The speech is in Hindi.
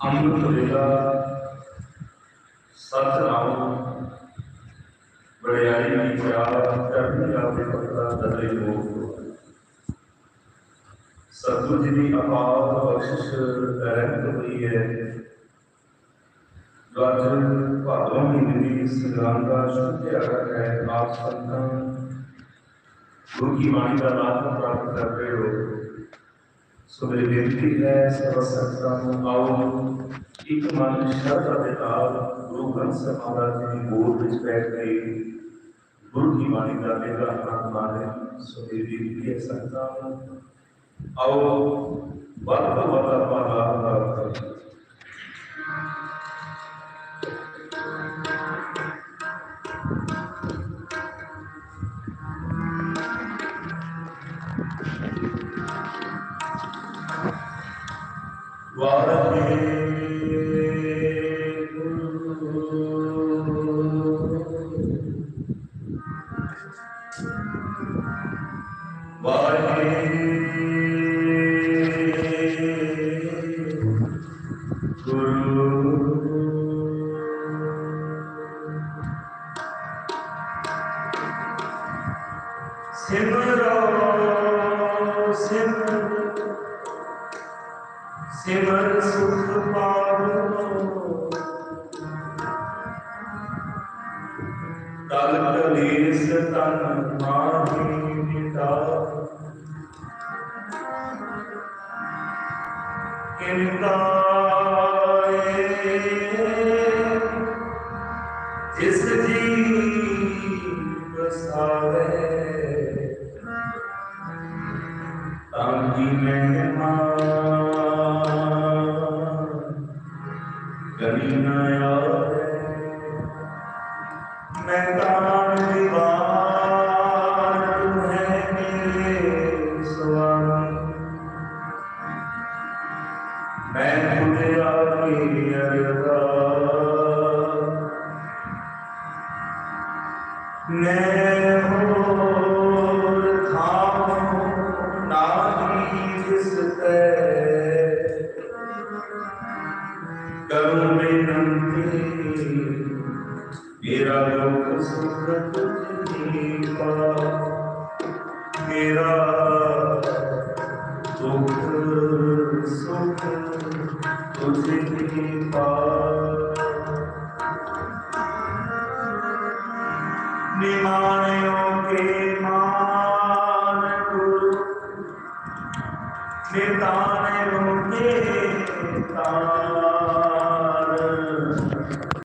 अमृत वेला सच राम बड़ियाई की प्यार करनी आपे पता दले हो सतगुरु जी की अपार बख्शिश रहमत हुई है। जो अज भादवा महीने की संग्राम का शुभ त्याग है आप संतान गुरु की वाणी का लाभ प्राप्त कर रहे हो। ਸੋ ਮੇਰੀ ਬੇਨਤੀ ਹੈ ਸਰਵ ਸੰਗਤਾਂ ਨੂੰ ਆਓ ਇੱਕ ਮਨ ਸ਼ਰਧਾ ਦੇ ਨਾਲ ਗੁਰੂ ਗ੍ਰੰਥ ਸਾਹਿਬ ਮਹਾਰਾਜ ਜੀ ਦੀ ਗੋਦ ਵਿੱਚ ਬੈਠ ਕੇ ਗੁਰੂ ਕੀ ਬਾਣੀ ਦਾ ਲੇਖਾ ਆਨੰਦ ਮਾਣੇ ਸੋ ਮੇਰੀ ਬੇਨਤੀ ਹੈ ਸੰਗਤਾਂ ਨੂੰ ਆਓ ਵੱਧ ਤੋਂ ਵੱਧ ਆਪਾਂ ਸਿਮਰੋ ਸਿਮਰ ਸੁਖ ਪਾਵੋ। ਤਲ ਕਲੇਸ ਤਨ ਮਾਹੀ ਮਿਟਾ ਕਿਨਕਾਏ ਜਿਸ ਜੀ ਬਸਾਵੇ ਤਾਂ ਕੀ ਮਹਿਮਾ कभी ना याद मैं तान दीवार तुम्हें मिले सवारी मैं खुद आके अरे मेरा दुख सुख मेरा दुख सुख तुझे निमानयों के मान गुरु निदानयों के तान